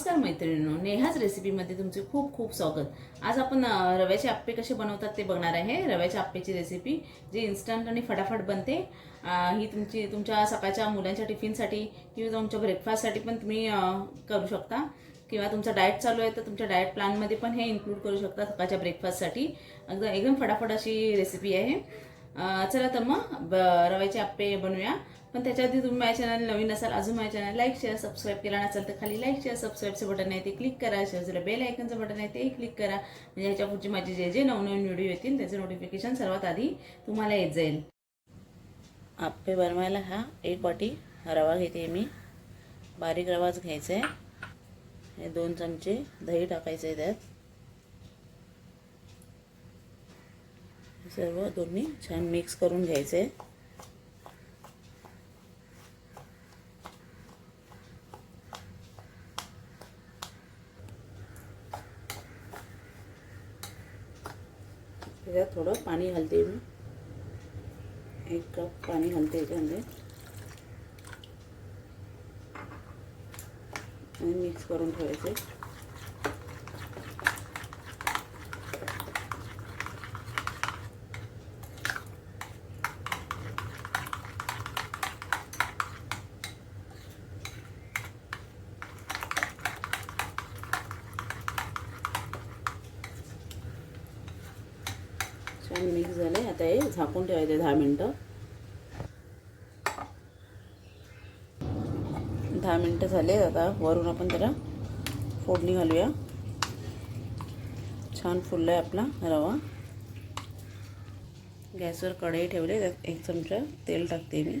नमस्कार मैत्रिणींनो नेहाच रेसिपीमध्ये तुमचे खूप खूप स्वागत. आज आपण रव्याचे आप्पे कसे बनवतात ते बघणार आहे. रव्याच्या आप्पेची रेसिपी जी इन्स्टंट आणि फटाफट बनते. ही तुमची तुमच्या सकाळच्या मुलांच्या टिफिनसाठी किंवा तुमच्या ब्रेकफास्टसाठी पण तुम्ही करू शकता. किंवा तुमचा डाएट चालू आहे तर तुमच्या डाएट प्लॅनमध्ये पण हे इन्क्लूड करू शकता सकाळच्या ब्रेकफास्टसाठी एकदम एकदम फटाफट अशी रेसिपी आहे. चला तर मग ब- रव्याचे आप्पे बनवूया पण त्याच्या आधी तुम्ही माझ्या चॅनल नवीन असाल अजून माझ्या चॅनल लाईक शेअर सबस्क्राईब केला नसाल तर खाली लाईक शेअर सबस्क्राईबचं बटन आहे ते क्लिक करा. शेअरचं बेल आयकनचं बटन आहे ते क्लिक करा. म्हणजे ह्याच्या पुढचे माझे जे जे नवनवीन व्हिडिओ येतील त्याचं नोटिफिकेशन सर्वात आधी तुम्हाला येत जाईल. आप्पे बनवायला हा एक वाटी रवा घेते मी. बारीक रवाच घ्यायचा आहे. हे दोन चमचे दही टाकायचं आहे त्यात. सर्व दोन्ही छान मिक्स करून घ्यायचं. आहे त्याच्यात थोडं पाणी घालते मी. एक कप पाणी घालते याच्यामध्ये आणि मिक्स करून ठेवायचं. छान मिक्स झाले आता हे झाकून ठेवायचे दहा मिनटं. दहा मिनटं झाले आता. वरून आपण त्याला फोडणी घालूया. छान फुलला आहे आपला रवा. गॅसवर कढई ठेवले. त्यात एक चमचा तेल टाकते मी.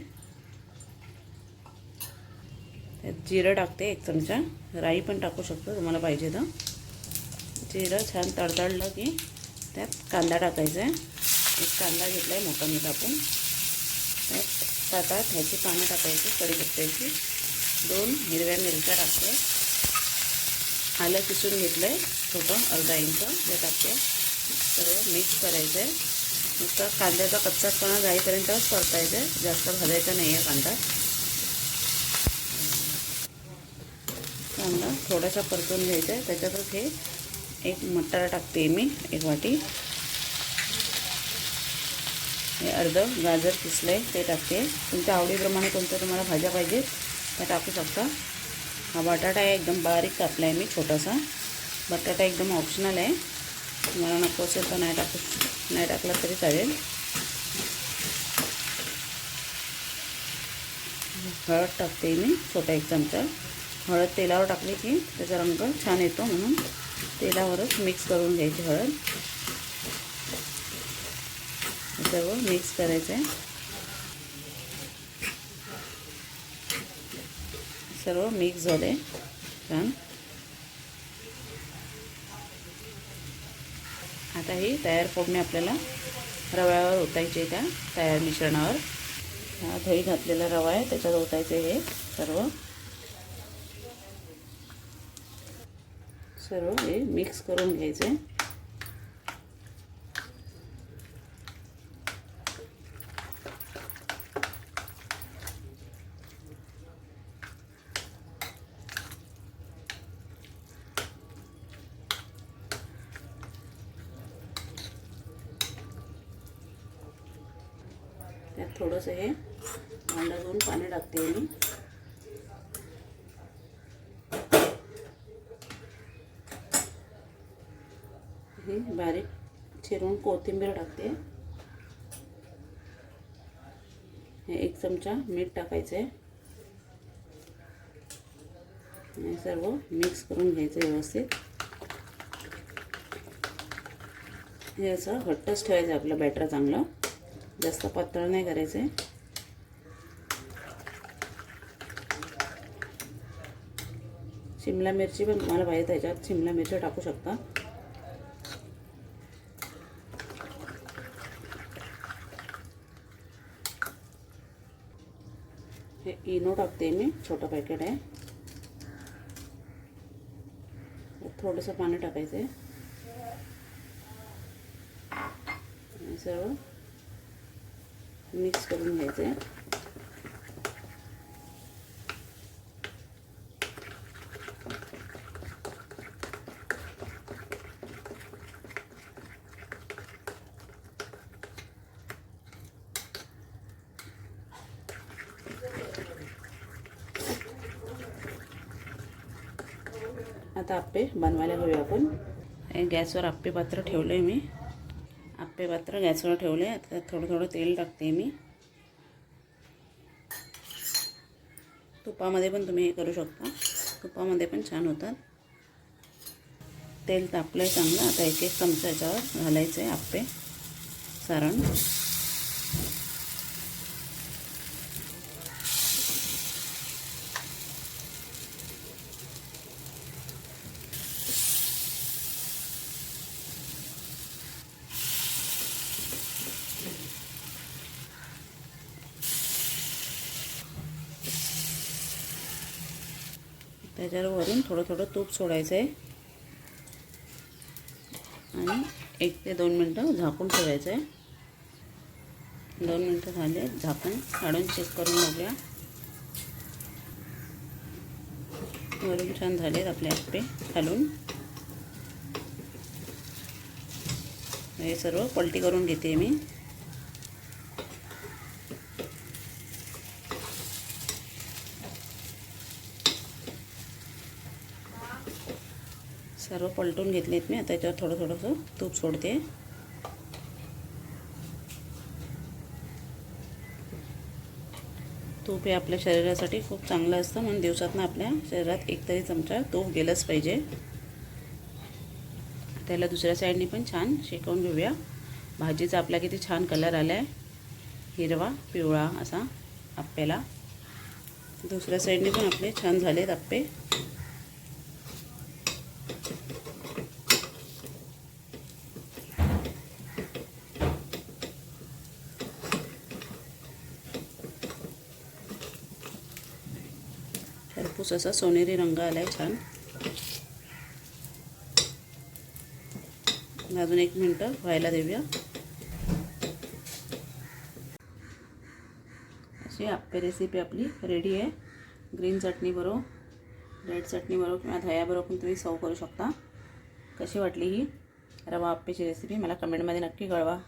त्यात जिरं टाकते एक चमचा. राई पण टाकू शकतो तुम्हाला पाहिजे तर. जिरं छान तडतडलं की त्यात कांदा टाकायचा आहे. एक कांदा घेतला आहे मोठा मी कापून. त्यात तातात ह्याची पानं टाकायची कढीपत्त्याची. दोन हिरव्या मिरच्या टाकते आलं किसून घेतलं आहे छोटं अर्धा इंच. ते टाकते सगळं मिक्स करायचं आहे नुसता कांद्याचा कच्चापणा जाईपर्यंतच परतायचं आहे जास्त भाजायचा नाही आहे कांदा. कांदा थोडासा परतून घ्यायचा आहे त्याच्यातच हे एक मटार टाकते मी एक वाटी. हे अर्धं गाजर किसलं आहे ते टाकते. तुमच्या आवडीप्रमाणे कोणत्या तुम्हाला भाज्या पाहिजेत त्या टाकू शकता. हा बटाटा आहे एकदम बारीक कापला आहे मी छोटासा. बटाटा एकदम ऑप्शनल आहे. तुम्हाला नको असेल तर नाही टाकू नाही टाकला तरी चालेल. हळद टाकते मी छोटा एक चमचा. हळद तेलावर टाकली की त्याचा रंग छान येतो म्हणून. तेलावरच मिक्स करून घ्यायची हळद. सर्व मिक्स करायचं आहे सर्व मिक्स झाले. छान. आता ही तयार फोडणी आपल्याला रव्यावर ओतायची त्या तयार मिश्रणावर. हा दही घातलेला रवा आहे त्याच्यात ओतायचे हे सर्व. सर्व हे मिक्स करून घ्यायचे. त्यात थोडंसं हे अंडा धुवून पाणी टाकते मी हे बारीक चिरून कोथिंबीर टाकते. हे एक चमचा मीठ टाकायचं. आहे हे सर्व मिक्स करून घ्यायचं व्यवस्थित. हे असं घट्टच ठेवायचं आपलं बॅटर चांगलं. जास्त पातळ नाही करायचं. आहे शिमला मिरची पण तुम्हाला पाहिजे त्याच्यात शिमला मिरची टाकू शकता. हे इनो टाकते मी छोटं पॅकेट आहे थोडंसं पाणी टाकायचं आहे सर्व मिक्स करून घ्यायचं आहे आता आप्पे बनवायला घेऊया आपण. हे गॅसवर आप्पे पात्र ठेवलं आहे मी. आप्पे पात्र गॅसवर ठेवले आता थोडं थोडं तेल टाकते मी. तुपामध्ये पण तुम्ही हे करू शकता. तुपामध्ये पण छान होतात. तेल तापलं आहे चांगलं. आता एक एक चमचा याच्यावर घालायचं आहे आप्पे. सारण. त्याच्यावर वरून थोडं थोडं तूप सोडायचं आहे. आणि एक ते दोन मिनटं झाकून ठेवायचं आहे. दोन मिनटं झाले झाकण काढून चेक करून बघूया. वरून छान झालेत आपले आप्पे घालून हे सर्व पलटी करून घेते मी. सर्व पलटून घेतलेत मी. आता त्याच्यावर थोडं थोडंसं तूप सोडते. तूप हे आपल्या शरीरासाठी खूप चांगलं असतं. म्हणून दिवसातनं आपल्या शरीरात एक तरी चमचा तूप गेलंच पाहिजे. त्याला दुसऱ्या साईडने पण छान शेकवून घेऊया. भाजीचा आपला किती छान कलर आला आहे हिरवा पिवळा असा आप्प्याला. दुसऱ्या साईडने पण आपले छान झालेत आप्पे. कापूस असा सोनेरी रंग आलाय छान. अजून एक मिनटं व्हायला देऊया. अशी आप्पे रेसिपी आपली रेडी आहे. ग्रीन चटणी बरोबर रेड चटणी बरोबर किंवा दह्याबरोबर पण तुम्ही सर्व करू शकता. कशी वाटली ही? रवा आप्पेची रेसिपी मला कमेंटमध्ये नक्की कळवा.